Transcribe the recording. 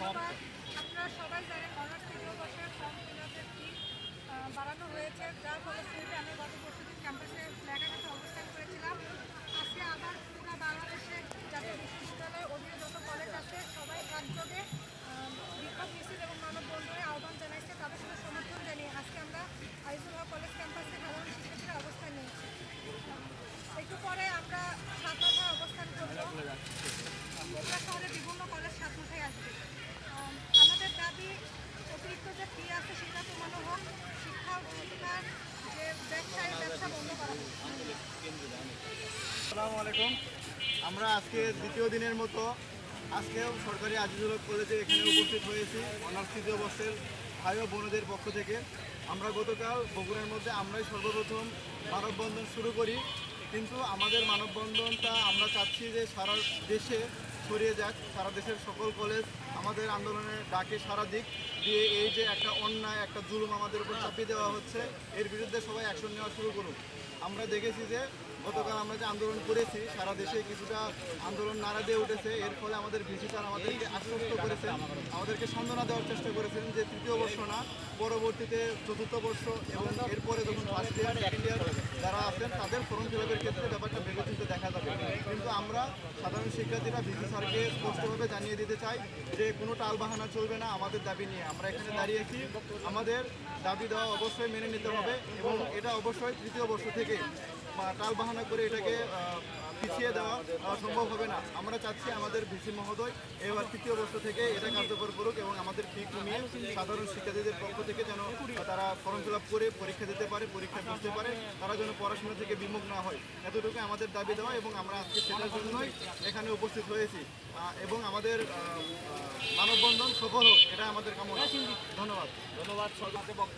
আপনারা সবাই জানেন অনার্স তৃতীয় বর্ষের ফর্ম ফিল আপের ফি বাড়ানো হয়েছে যার ফলশ্রুতিতে আমি গত পরশুদিন ক্যাম্পাসে ফ্ল্যাটের কাছে অবস্থান করেছিলাম আজকে আবার পুরো বাংলাদেশে জাতীয় বিশ্ববিদ্যালয় অধীনে যত কলেজ আছে সবাই একযোগে আহ, বিক্ষোভ মিছিল এবং মানববন্ধনে আহ্বান জানাইছে তাদের সাথে সমর্থন জানিয়ে আজকে আমরা আইজুল হক কলেজ ক্যাম্পাসে সাধারণ শিক্ষার্থীরা অবস্থান নিয়েছি একটু পরে আমরা সাত মাথায় অবস্থান করব বগুড়া শহরে বিভিন্ন কলেজ সাত মাথায় আসবে আম, আমাদের দাবি অতিরিক্ত যে ফি আছে সেটা কমানো হোক শিক্ষা ও শিক্ষার যে ব্যবসায় ব্যবসা বন্ধ করা হোক আসসালামু আলাইকুম। আমরা আজকে দ্বিতীয় দিনের মতো আজকেও সরকারি আজিজুল কলেজে এখানে উপস্থিত হয়েছি, অনার্স তৃতীয় বর্ষের ভাই ও বোনদের পক্ষ থেকে। আমরা গতকাল বগুড়ার মধ্যে আমরাই সর্বপ্রথম মানববন্ধন শুরু করি, কিন্তু আমাদের মানববন্ধনটা আমরা চাচ্ছি যে সারা দেশে ছড়িয়ে যাক। সারা দেশের সকল কলেজ আমাদের আন্দোলনের ডাকে সারা দিক দিয়ে এই যে একটা অন্যায়, একটা জুলুম আমাদের উপর চাপিয়ে দেওয়া হচ্ছে, এর বিরুদ্ধে সবাই অ্যাকশন নেওয়া শুরু করুন আমরা দেখেছি যে গতকাল আমরা যে আন্দোলন করেছি, সারা দেশে কিছুটা আন্দোলন নাড়া দিয়ে উঠেছে। এর ফলে আমাদের ভিসি স্যার আমাদেরকে আশ্বস্ত করেছেন, আমাদেরকে সন্ধানা দেওয়ার চেষ্টা করেছেন যে তৃতীয় বর্ষ না, পরবর্তীতে চতুর্থ বর্ষ এবং এরপরে যখন ফার্স্ট ইয়ার সেকেন্ড ইয়ার যারা আছেন, তাদের ফর্ম ফিলাপের ক্ষেত্রে ব্যাপারটা ভেবে দেখা যাবে। কিন্তু আমরা সাধারণ শিক্ষার্থীরা ভিসি স্যারকে স্পষ্টভাবে জানিয়ে দিতে চাই যে কোনো টাল বাহানা চলবে না আমাদের দাবি নিয়ে। আমরা এখানে দাঁড়িয়েছি আমাদের দাবি দেওয়া অবশ্যই মেনে নিতে হবে এবং এটা অবশ্যই তৃতীয় বর্ষ থেকে। বা টাল বাহানা করে এটাকে পিছিয়ে দেওয়া সম্ভব হবে না। আমরা চাচ্ছি আমাদের ভিসি মহোদয় এবার তৃতীয় বর্ষ থেকে এটা কার্যকর করুক এবং আমাদের ফি কমিয়ে সাধারণ শিক্ষার্থীদের পক্ষ থেকে যেন তারা ফর্ম ফিল করে পরীক্ষা দিতে পারে, পরীক্ষা বুঝতে পারে, তারা যেন পড়াশোনা থেকে বিমুখ না হয়। এতটুকু আমাদের দাবি দেওয়া এবং আমরা আজকে সেটার জন্যই এখানে উপস্থিত হয়েছি। এবং আমাদের মানববন্ধন সফল হোক, এটা আমাদের কামনা। ধন্যবাদ। ধন্যবাদ সরকারকে বক্তব্য